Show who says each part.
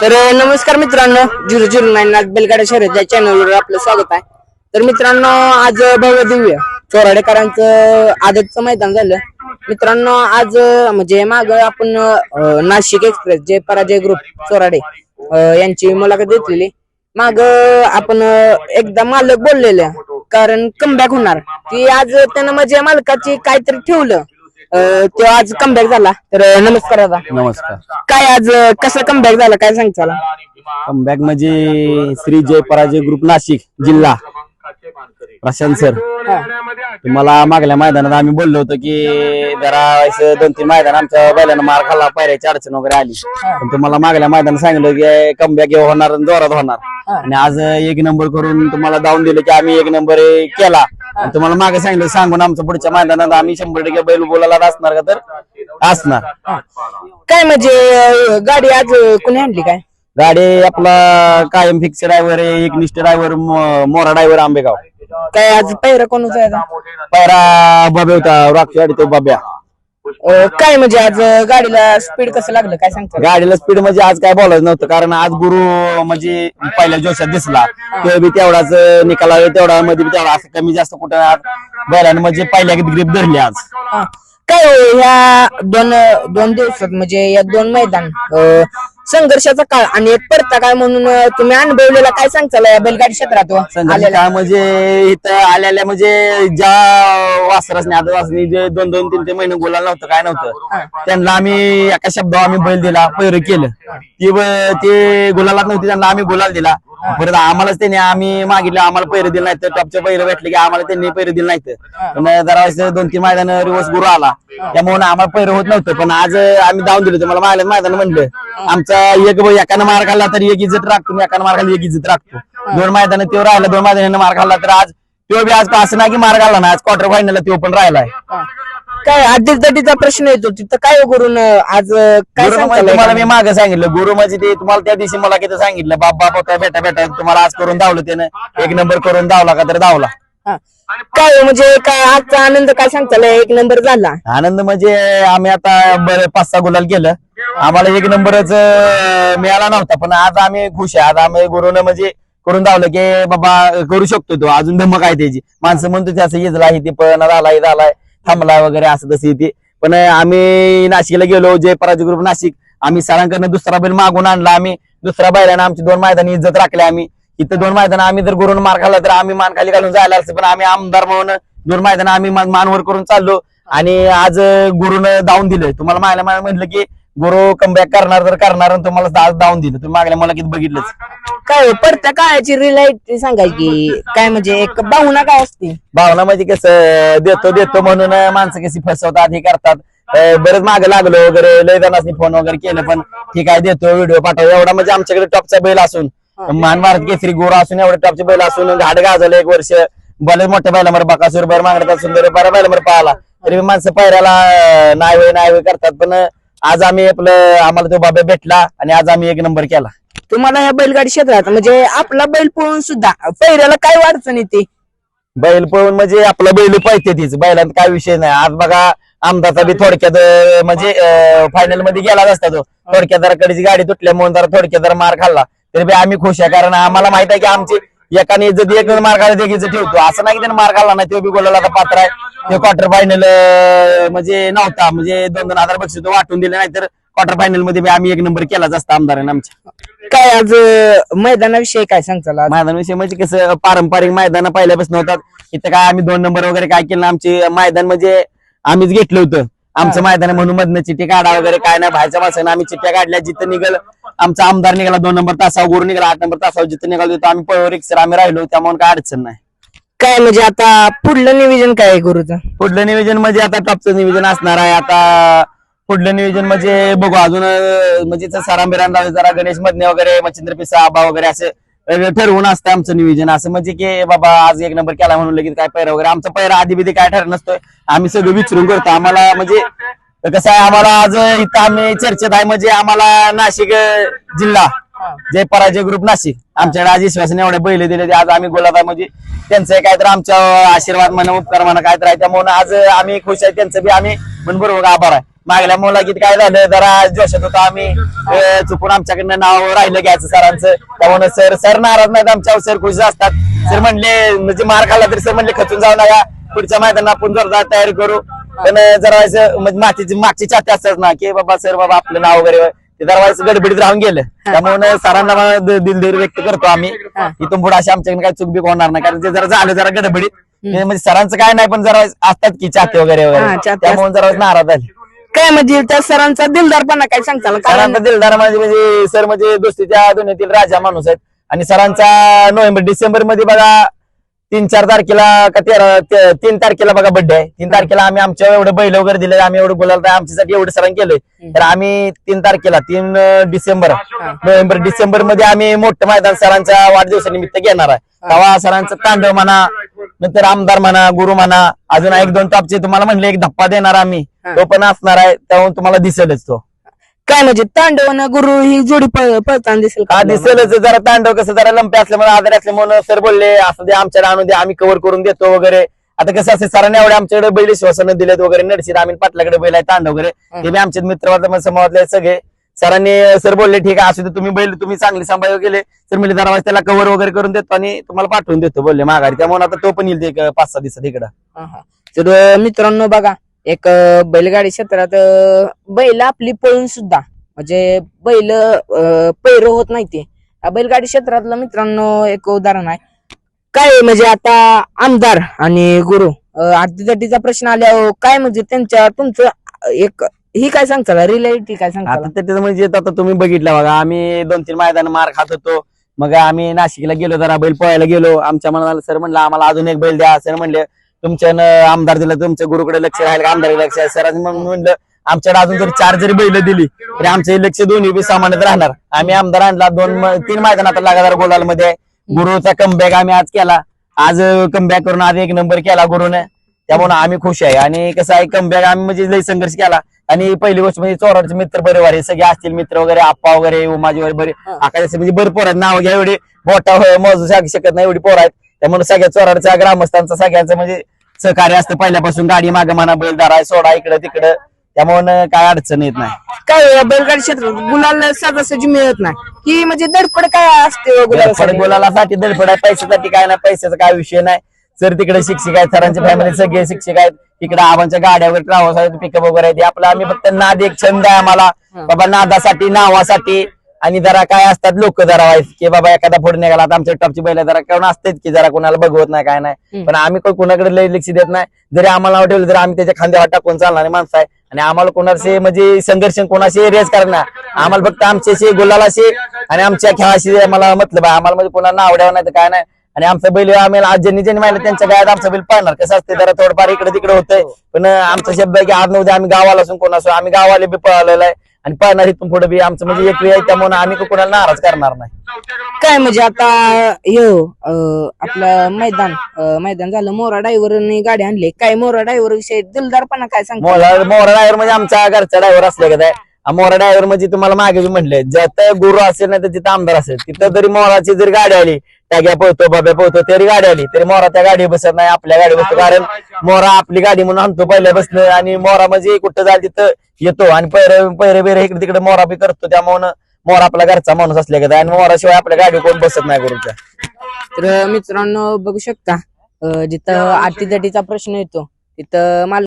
Speaker 1: तर नमस्कार मित्रांनो झिरो झिरो नाईन नाथ बेलगाडा शहरात या चॅनलवर आपलं स्वागत आहे. तर मित्रांनो आज अ, भव्य दिव्य चोराडेकरांचं आदतचं मैदान झालं. मित्रांनो आज म्हणजे माग आपण नाशिक एक्सप्रेस जे पराजय ग्रुप चोराडे यांची मुलाखत घेतलेली. माग आपण एकदा मालक बोललेले कारण कमबॅक होणार. की आज त्यानं माझ्या मालकाची काहीतरी ठेवलं. तो आज कमबॅक झाला. तर नमस्कार दादा.
Speaker 2: नमस्कार.
Speaker 1: काय आज कसं कमबॅक झाला? काय सांगताल
Speaker 2: कमबॅक म्हणजे श्री जय पराजय ग्रुप नाशिक जिल्हा. प्रशांत सर तुम्हाला मागल्या मैदानात आम्ही बोललो होतो की जरा असं दोन तीन मैदान आमच्या बैलांना मार खाल्ला पायऱ्याची अडचण वगैरे आली. पण तुम्हाला मागल्या मैदानात सांगितलं की कमबॅक होणार आणि जोरात होणार. आणि आज एक नंबर करून तुम्हाला दावून दिलं की आम्ही एक नंबर केला. आणि तुम्हाला मागे सांगितलं सांगून आमचं पुढच्या मैदानात आम्ही शंभर टक्के बैल बोलायला असणार का तर? असणार.
Speaker 1: काय म्हणजे अ, गाडी आज अ, कुणी आणली काय?
Speaker 2: गाडी आपला कायम फिक्स ड्रायव्हर आहे एक निष्ठ ड्रायव्हर मोरा ड्रायव्हर आंबेगाव.
Speaker 1: काय आज पहिरा कोण होता याचा?
Speaker 2: पायरा बाब्या होता रॉकी गाडी तो बाब्या
Speaker 1: अ, काय म्हणजे आज अ, गाडीला स्पीड कसं लागलं? काय सांगता?
Speaker 2: गाडीला स्पीड म्हणजे आज काय बोलायचं नव्हतं कारण आज गुरु म्हणजे पहिल्या जोशात दिसला. तो बी तेवढाच निकाला तेवढा मध्ये बी तेवढा असं कमी जास्त कुठं आज बैलानं म्हणजे पहिल्या ग्रीप धरली आज.
Speaker 1: हा. काय हो, ह्या दोन दोन दिवसात म्हणजे या दोन मैदान अ, संघर्षाचा काळ आणि एक परता काळ म्हणून तुम्ही अनुभवलेला काय सांगताल या बैलगाडी क्षेत्रात आलेला?
Speaker 2: काय म्हणजे इथं आलेल्या म्हणजे ज्या वासरासने आता वासनी जे दोन दोन तीन तीन महिने बोलायला नव्हतं काय नव्हतं त्यांना आम्ही एका शब्दावर आम्ही बैल दिला पैर केलं. ती ब- ते गुलालात नव्हती त्यांना आम्ही गुलाल दिला. परत आम्हालाच त्यांनी आम्ही मागितलं आम्हाला पैर दिलं नाही तर टॉपचे पैर भेटले की आम्हाला त्यांनी पैर दिलं नाही पण जरा असं दोन तीन मैदान रिवर्स गुरु आला. त्यामुळे आम्हाला पैर होत नव्हतं. पण आज आम्ही जाऊन दिलं. तुम्हाला मागल्या मैदान म्हणलं आमचा एक एकानं मार खाल्ला तर एक इज्जत राखतो मी एकानं मार खाल्ला एक इज्जत राखतो. दोन मैदान तो राहिला दोन मैदानानं मार खाल्ला तर आज तो बी आज असं नाही की मार खाल्ला ना आज क्वार्टर फायनल तो पण राहिलाय.
Speaker 1: काय आदिलतटीचा प्रश्न येतो तिथं काय हो करून आज काय
Speaker 2: तुम्हाला मी मागे सांगितलं. गुरु म्हणजे ते तुम्हाला त्या दिवशी मला किती सांगितलं बाप बाप होता बेटा बेटा तुम्हाला आज करून धावलं त्यानं. एक नंबर करून धावला का तर धावला.
Speaker 1: हा. काय हो, म्हणजे काय आजचा आनंद काय सांगताल एक नंबर झाला.
Speaker 2: आनंद म्हणजे आम्ही आता बरं पाच सहा गुलाल केलं. आम्हाला एक नंबरच अं, मिळाला नव्हता पण आज आम्ही खुश आहे. आज आम्ही गुरुनं म्हणजे करून धावलं की बाबा करू शकतो तो. अजून धमक आहे त्याची. माणसं म्हणतो ते असं येजला आहे ते पण झालाय झालाय. थांबला वगैरे असं तसं येते. पण आम्ही नाशिकला गेलो जय पराजय ग्रुप नाशिक आम्ही सरांकडनं दुसरा बैल मागून आणला. आम्ही दुसऱ्या बैलानं आमची दोन मैदानी इज्जत राखली आम्ही. इथं दोन मैदान आम्ही जर गुरुन मार खाल्ला तर आम्ही मान खाली घालून जायला असते पण आम्ही आमदार म्हणून दोन मैदान आम्ही मानवर करून चाललो. आणि आज गुरुनं दावून दिलं. तुम्हाला माहिती म्हटलं की गुरु कमबॅक करणार तर करणार आणि तुम्हाला आज दावून दिलं. तुम्ही मागल्या मला किती बघितलंच.
Speaker 1: काय हो, पडत्या काळाची रिलाईट सांगायची. काय म्हणजे एक भावना काय असते?
Speaker 2: भावना म्हणजे कसं देतो देतो म्हणून माणसं कशी फसवतात हे करतात. अं, बरेच मागे लागलो वगैरे लय जणांनी फोन वगैरे केलं पण ठीक आहे देतो व्हिडिओ पाठव. एवढा म्हणजे आमच्याकडे टॉपचा बैल असून मान भारत केसरी गोरा असून एवढे टॉपचे बैल असून घाट गाजलं एक वर्ष. बरेच मोठ्या बैलामध्ये बकासूर बैल मागण्यात सुंदर बऱ्या बैलामध्ये पाहिला तरी माणसं पायऱ्याला नाही होय नाही होय करतात पण आज आम्ही आपलं आम्हाला तो बाबा भेटला आणि आज आम्ही एक नंबर केला.
Speaker 1: तुम्हाला या बैलगाडी क्षेत्रात म्हणजे आपला बैल पळून सुद्धा पहिल्याला काय अडचण येते?
Speaker 2: बैल पळून म्हणजे आपलं बैल पाहिजे तीच. बैलात काय विषय नाही. आज बघा आमदारचा बी थोडक्यात म्हणजे फायनलमध्ये गेलाच असता तो. कडीची गाडी तुटल्यामुळे जरा थोडक्यात जरा मार खाल्ला. तरी बी आम्ही खुश आहे. कारण आम्हाला माहीत आहे की आमची एकाने इज्जत एक मार खायला एक इज्जत ठेवतो. असं नाही की त्याने मार खाल्ला नाही तो बी आता पात्र आहे. ते क्वार्टर फायनल म्हणजे नव्हता. म्हणजे दोन दोन हजार बक्षीस वाटून दिले नाही तर क्वार्टर फायनलमध्ये आम्ही एक नंबर केलाच असता आमदाराने आमच्या.
Speaker 1: काय आज मैदानाविषयी काय सांगताल आज?
Speaker 2: मैदानाविषयी म्हणजे कसं पारंपरिक मैदान पहिल्यापासून होतात. इथं काय आम्ही दोन नंबर वगैरे काय केलं आमची मैदान म्हणजे आम्हीच घेतलं होतं. आमचं मैदान आहे म्हणून मधनं चिठ्ठी काढा वगैरे काय नाही. बाहेरच्या माणसानं आम्ही चिठ्ठ्या काढल्या. जिथं निघल आमचा आमदार निघाला दोन नंबर तासावर गुरु निघाला आठ नंबर तासावर जिथं निघालो तिथं आम्ही पळवर रिक्सर आम्ही राहिलो त्यामुळे काय अडचण नाही.
Speaker 1: काय म्हणजे आता पुढलं नियोजन काय आहे गुरुचं?
Speaker 2: पुढलं नियोजन म्हणजे आता टॉपचं नियोजन असणार आहे. आता पुढलं नियोजन म्हणजे बघू अजून अं, म्हणजे सरांबिरांना जरा गणेश मधने वगैरे मच्छिंद्र पिसा आबा वगैरे असं अं, ठरवून असतं आमचं नियोजन. असं म्हणजे की बाबा आज एक नंबर केला म्हणून लगेच काय पैरा वगैरे आमचा पैरा आधी बिधी काय ठरत नसतोय. आम्ही सगळं विचारून करतो. आम्हाला म्हणजे तर कसं आहे आम्हाला आज इथं आम्ही चर्चेत आहे म्हणजे आम्हाला नाशिक अं, जिल्हा जय पराजय ग्रुप नाशिक आमच्याकडे आज विश्वासाने एवढे बैल दिले ते आज आम्ही बोलत आहे म्हणजे त्यांचं काय तर आमच्या आशीर्वाद म्हणा उपकार म्हणा काय तर आहे. त्यामुळे आज आम्ही खुश आहे त्यांचं बी आम्ही म्हणून बरोबर आभार आहे. मागल्या मुलाखीत काय झालं जरा जोशात होतो आम्ही अं, चुकून आमच्याकडनं नाव राहिलं घ्यायचं सरांचं. त्यामुळे सर सर नाराज नाहीत आमच्यावर सर खुश असतात. सर म्हणले म्हणजे मार खाल्ला तरी सर म्हणले खचून जाऊ नका. पुढच्या मैदानात आपण जोरदार तयारी करू. पण जरा म्हणजे मागची मागची चाहते असतात ना की बाबा सर बाबा आपलं नाव वगैरे ते जरा गडबडीत राहून गेलं. त्यामुळे सरांना मला व्यक्त करतो आम्ही. इथून पुढे अशी आमच्याकडे काही चूक बी होणार नाही. कारण ते जरा झालं जरा गडबडीत. म्हणजे सरांचं काय नाही पण जरा असतात की चाहते वगैरे वगैरे. त्यामुळे जरा नाराज झाले.
Speaker 1: काय म्हणजे त्या सरांचा दिलदारपणा काय सांगताल
Speaker 2: सरांचा दिलदार म्हणजे म्हणजे सर म्हणजे दोस्तीच्या दुनियेतील राजा माणूस आहेत. आणि सरांचा नोव्हेंबर डिसेंबरमध्ये बघा तीन चार तारखेला का तेरा ते- तीन तारखेला बघा बर्थडे आहे. तीन तारखेला आम्ही आमच्या एवढं बैल वगैरे दिले आम्ही एवढं बोलायला आमच्यासाठी एवढं सरांनी केलंय. तर आम्ही तीन तारखेला तीन डिसेंबर नोव्हेंबर डिसेंबरमध्ये आम्ही मोठं मैदान सरांच्या वाढदिवसानिमित्त घेणार आहे. तेव्हा सरांचं तांडव म्हणा नंतर आमदार म्हणा गुरु म्हणा अजून एक दोन टॉपचे तुम्हाला म्हणले एक धप्पा देणार आम्ही. तो पण असणार आहे त्यामुळे तुम्हाला दिसेलच तो.
Speaker 1: काय म्हणजे तांडवन गुरु ही जोडी प- पळताना दिसेल का
Speaker 2: हा
Speaker 1: आपल्याला?
Speaker 2: दिसेलच. जरा तांडव कसं जरा लंपे असल्यामुळे आजारी असल्यामुळे सर बोलले असं दे आमच्याला आणून दे आम्ही कव्हर करून देतो वगैरे. आता कसं असते सरांनी एवढे आमच्याकडे बैल विश्वासानं दिलेत वगैरे नडशीर आम्ही पाटलाकडे बैल आहे तांडव वगैरे. ते बी आमचे मित्र समाजातले सगळे. सरांनी सर बोलले ठीक आहे असू दे तुम्ही बैल तुम्ही चांगले सांभाळ गेले. तर मी जरा त्याला कव्हर वगैरे करून देतो आणि तुम्हाला पाठवून देतो बोलले माघारी. त्यामुळे आता तो पण येईल ते एक पाच सहा दिवसात इकडं.
Speaker 1: हा, हा. तर अं, मित्रांनो बघा एक बैलगाडी क्षेत्रात बैल आपली पळून सुद्धा म्हणजे बैल पैर होत नाही ते. बैलगाडी क्षेत्रातलं मित्रांनो एक उदाहरण आहे. काय म्हणजे आता आमदार आणि गुरु आरतीतटीचा प्रश्न आल्यावर हो. काय म्हणजे त्यांच्या तुमचं एक ही काय सांगताल? रिलेटिव्ह काय
Speaker 2: सांगता म्हणजे आता तुम्ही बघितलं बघा आम्ही दोन तीन मैदान मार खात होतो. मग आम्ही नाशिकला गेलो जरा बैल पळायला गेलो. आमच्या मनाला सर म्हणलं आम्हाला अजून एक बैल द्या. सर म्हणले तुमच्या न- आमदार दिला तुमच्या गुरुकडे लक्ष राहील आमदार लक्ष आहे. सर मग म्हणलं आमच्याकडे अजून जरी चार जरी बैल दिली तरी आमचं हे लक्ष दोन्ही बी सामान्यतः राहणार. आम्ही आमदार आणला दोन तीन मैदान आता लगातार गोलाल मध्ये. गुरुचा कमबॅक आम्ही आज केला. आज कमबॅक करून आज एक नंबर केला गुरुने. त्यामुळे आम्ही खुश आहे. आणि कसं आहे कमबॅक आम्ही म्हणजे लई संघर्ष केला. आणि पहिली गोष्ट म्हणजे चोराचे मित्र परिवार हे सगळे असतील मित्र वगैरे आप्पा वगैरे उमाजी वगैरे बरे
Speaker 1: हा.
Speaker 2: आकाश म्हणजे बरे पोर आहेत. नाव घ्या एवढे. मोठा होय, मोजू शक- शकत नाही एवढी पोर आहेत. त्यामुळे सगळ्या चोराच्या ग्रामस्थांचं सगळ्यांचं म्हणजे सहकार्य असतं. पहिल्यापासून गाडी मागे म्हणा बैलदार आहे सोडा इकडं तिकडं. त्यामुळे काय अडचण येत नाही.
Speaker 1: काय बैलगाडी क्षेत्रात गुलाल सहजासहजी मिळत नाही. ही म्हणजे दडपड काय असते हो गुलालासाठी?
Speaker 2: धडपड आहे. पैशासाठी काय नाही पैशाचा काय विषय नाही. सर तिकडे शिक्षक आहेत सरांचे फॅमिली सगळे शिक्षक आहेत इकडे आबांच्या गाड्या वगैरे ट्रॅव्हल्स आहेत पिकअप वगैरे आहेत. आपलं आम्ही फक्त नाद एक छंद आहे आम्हाला. बाबा नादासाठी नावासाठी आणि जरा काय असतात लोक जरा वाईट की बाबा एखादा फोड निघाला आता आमच्या टॉपची बैल जरा कोण असतेच की जरा कोणाला बघवत नाही काय नाही. पण आम्ही कोण कुणाकडे लय लक्ष देत नाही. जरी आम्हाला ठेवलं तरी आम्ही त्याच्या खांद्यावर टाकून चालणारे माणसं आहे. आणि आम्हाला कोणाशी म्हणजे संघर्ष कोणाशी रेस करणार. आम्हाला फक्त आमच्याशी गुलालाशी आणि आमच्या खेळाशी आम्हाला मतलब आहे. आम्हाला म्हणजे कोणाला आवडावं नाही तर काय नाही. आणि आमचा बैल आम्हाला आज ज्यांनी ज्यांनी माहिती त्यांच्या गायात आमचा बैल पाळणार. कसं असते जरा थोडंफार इकडे तिकडे होतंय. पण आमचा शब्द आहे की आज नव्हते आम्ही गावाला असून कोण असो आम्ही गावाला बी पळालेला आहे. आणि पळणार इथून पुढे बी आमचं म्हणजे एक वेळ आहे त्यामुळे आम्ही कोणाला नाराज करणार नाही.
Speaker 1: काय म्हणजे आता यो अं, आपलं मैदान अं, मैदान झालं मोरा ड्रायव्हरने गाडी आणली. काय मोरा ड्रायव्हर विषयी दिलदारपणा काय सांगतो?
Speaker 2: मोरा मोरा ड्रायव्हर म्हणजे आमच्या घरचा ड्रायव्हर असले का काय मोरा ड्रायव्हर म्हणजे तुम्हाला मागे बी म्हणले जिथं गुरु असेल नाही तर तिथं आमदार असेल. तिथं जरी मोराची जरी गाडी आली टाग्या पळतो बाब्या पळतो तरी गाडी आली. तरी मोरा त्या गाडी बसत नाही आपल्या गाडी बसतो. कारण मोरा आपली गाडी म्हणून आणतो पहिल्या बसणं आणि मोरा म्हणजे कुठं जाईल तिथं येतो. आणि पैरे पैरे बिरे इकडे तिकडे मोरा बी करतो. त्यामुळे मोरा आपला घरचा माणूस असले का आणि मोराशिवाय आपल्या गाडी कोण बसत नाही गुरुच्या
Speaker 1: तर मित्रांनो बघू शकता जिथं आटीतटीचा प्रश्न येतो तिथं माल